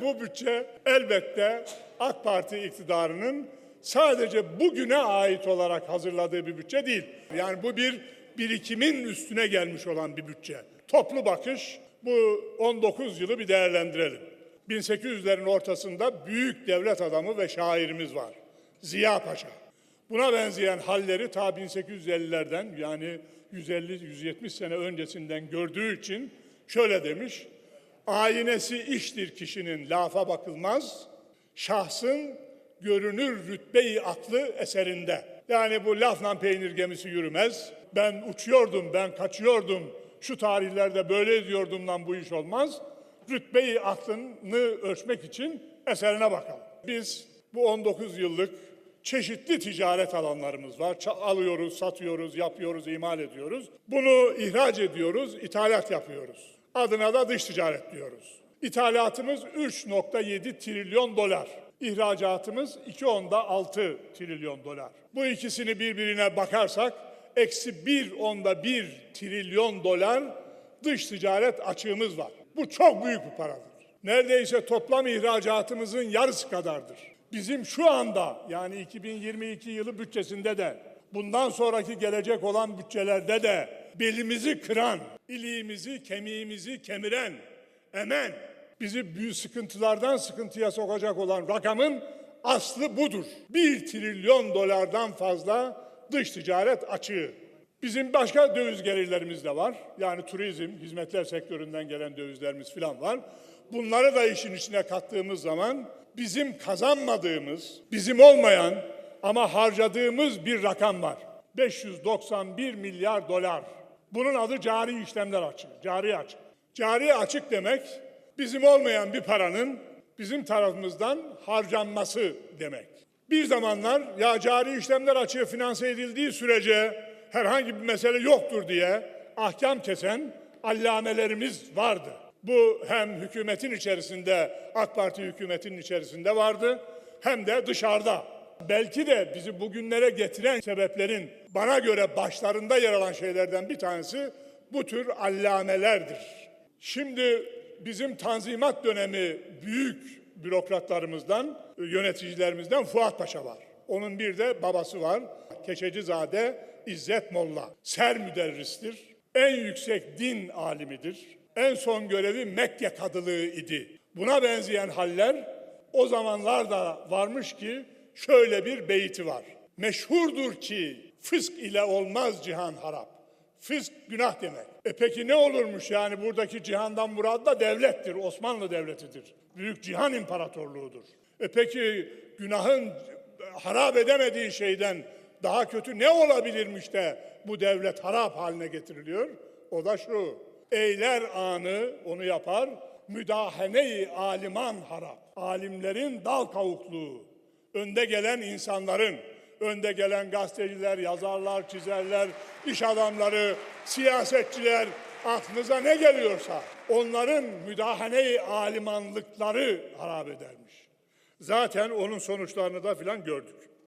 Bu bütçe elbette AK Parti iktidarının sadece bugüne ait olarak hazırladığı bir bütçe değil. Yani bu bir birikimin üstüne gelmiş olan bir bütçe. Toplu bakış bu 19 yılı bir değerlendirelim. 1800'lerin ortasında büyük devlet adamı ve şairimiz var. Ziya Paşa. Buna benzeyen halleri ta 1850'lerden yani 150-170 sene öncesinden gördüğü için şöyle demiş. Aynesi iştir kişinin lafa bakılmaz, şahsın görünür rütbeyi aklı eserinde. Yani bu lafla peynir gemisi yürümez. Ben uçuyordum, ben kaçıyordum, şu tarihlerde böyle diyordumdan bu iş olmaz. Rütbeyi aklını ölçmek için eserine bakalım. Biz bu 19 yıllık çeşitli ticaret alanlarımız var. Alıyoruz, satıyoruz, yapıyoruz, imal ediyoruz. Bunu ihraç ediyoruz, ithalat yapıyoruz. Adına da dış ticaret diyoruz. İthalatımız 3.7 trilyon dolar. İhracatımız 2.6 trilyon dolar. Bu ikisini birbirine bakarsak eksi 1 onda 1 trilyon dolar dış ticaret açığımız var. Bu çok büyük bir paradır. Neredeyse toplam ihracatımızın yarısı kadardır. Bizim şu anda yani 2022 yılı bütçesinde de bundan sonraki gelecek olan bütçelerde de belimizi kıran, iliğimizi, kemiğimizi kemiren, emen, bizi büyük sıkıntılardan sıkıntıya sokacak olan rakamın aslı budur. Bir trilyon dolardan fazla dış ticaret açığı. Bizim başka döviz gelirlerimiz de var. Yani turizm, hizmetler sektöründen gelen dövizlerimiz falan var. Bunları da işin içine kattığımız zaman bizim kazanmadığımız, bizim olmayan ama harcadığımız bir rakam var. 591 milyar dolar. Bunun adı cari işlemler açığı, cari açık. Cari açık demek bizim olmayan bir paranın bizim tarafımızdan harcanması demek. Bir zamanlar ya cari işlemler açığı finanse edildiği sürece herhangi bir mesele yoktur diye ahkam kesen allamelerimiz vardı. Bu hem hükümetin içerisinde, AK Parti hükümetinin içerisinde vardı hem de dışarıda. Belki de bizi bugünlere getiren sebeplerin bana göre başlarında yer alan şeylerden bir tanesi bu tür allamelerdir. Şimdi bizim tanzimat dönemi büyük bürokratlarımızdan, yöneticilerimizden Fuat Paşa var. Onun bir de babası var. Keçecizade İzzet Molla. Ser müderristir. En yüksek din alimidir. En son görevi Mekke kadılığı idi. Buna benzeyen haller o zamanlar da varmış ki şöyle bir beyti var. Meşhurdur ki fısk ile olmaz cihan harap. Fısk günah demek. E peki ne olurmuş yani buradaki cihandan murad da devlettir, Osmanlı Devleti'dir. Büyük cihan imparatorluğudur. E peki günahın harap edemediği şeyden daha kötü ne olabilirmiş de bu devlet harap haline getiriliyor? O da şu. Eyler anı onu yapar, müdahene-i aliman harap. Alimlerin dal kavukluğu, önde gelen insanların, önde gelen gazeteciler, yazarlar, çizerler, iş adamları, siyasetçiler, aklınıza ne geliyorsa onların müdahane-i alimanlıkları harap edermiş. Zaten onun sonuçlarını da filan gördük.